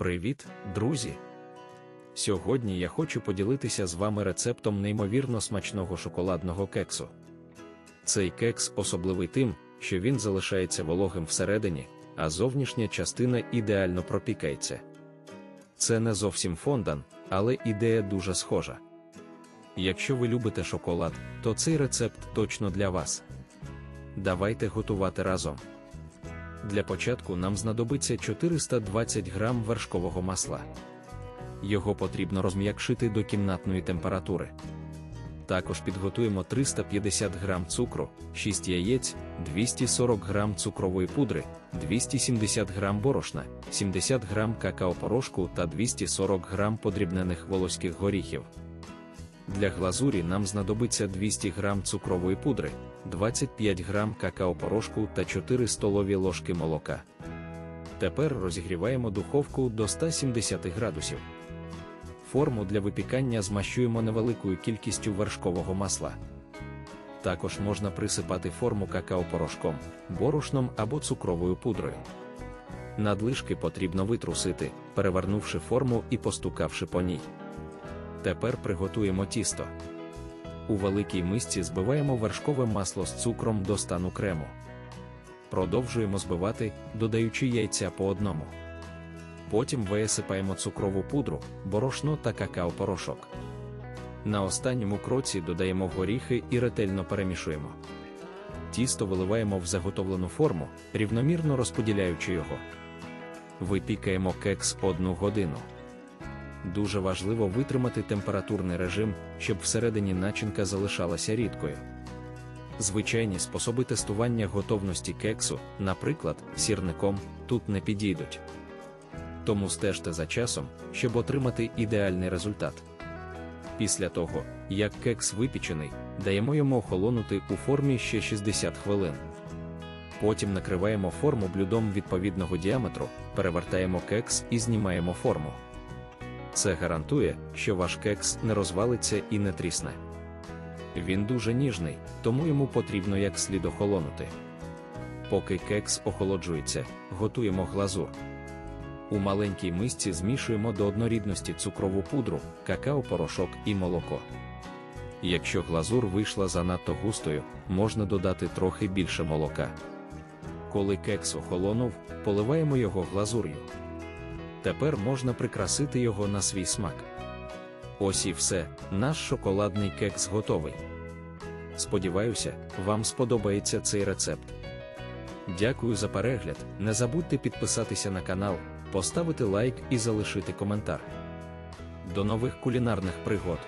Привіт, друзі! Сьогодні я хочу поділитися з вами рецептом неймовірно смачного шоколадного кексу. Цей кекс особливий тим, що він залишається вологим всередині, а зовнішня частина ідеально пропікається. Це не зовсім фондан, але ідея дуже схожа. Якщо ви любите шоколад, то цей рецепт точно для вас. Давайте готувати разом. Для початку нам знадобиться 420 грам вершкового масла. Його потрібно розм'якшити до кімнатної температури. Також підготуємо 350 грам цукру, 6 яєць, 240 грам цукрової пудри, 270 грам борошна, 70 грам какао-порошку та 240 грам подрібнених волоських горіхів. Для глазурі нам знадобиться 200 грам цукрової пудри, 25 грам какао-порошку та 4 столові ложки молока. Тепер розігріваємо духовку до 170 градусів. Форму для випікання змащуємо невеликою кількістю вершкового масла. Також можна присипати форму какао-порошком, борошном або цукровою пудрою. Надлишки потрібно витрусити, перевернувши форму і постукавши по ній. Тепер приготуємо тісто. У великій мисці збиваємо вершкове масло з цукром до стану крему. Продовжуємо збивати, додаючи яйця по одному. Потім висипаємо цукрову пудру, борошно та какао-порошок. На останньому кроці додаємо горіхи і ретельно перемішуємо. Тісто виливаємо в заготовлену форму, рівномірно розподіляючи його. Випікаємо кекс одну годину. Дуже важливо витримати температурний режим, щоб всередині начинка залишалася рідкою. Звичайні способи тестування готовності кексу, наприклад, сірником, тут не підійдуть. Тому стежте за часом, щоб отримати ідеальний результат. Після того, як кекс випічений, даємо йому охолонути у формі ще 60 хвилин. Потім накриваємо форму блюдом відповідного діаметру, перевертаємо кекс і знімаємо форму. Це гарантує, що ваш кекс не розвалиться і не трісне. Він дуже ніжний, тому йому потрібно як слід охолонути. Поки кекс охолоджується, готуємо глазур. У маленькій мисці змішуємо до однорідності цукрову пудру, какао-порошок і молоко. Якщо глазур вийшла занадто густою, можна додати трохи більше молока. Коли кекс охолонув, поливаємо його глазур'ю. Тепер можна прикрасити його на свій смак. Ось і все, наш шоколадний кекс готовий. Сподіваюся, вам сподобається цей рецепт. Дякую за перегляд. Не забудьте підписатися на канал, поставити лайк і залишити коментар. До нових кулінарних пригод!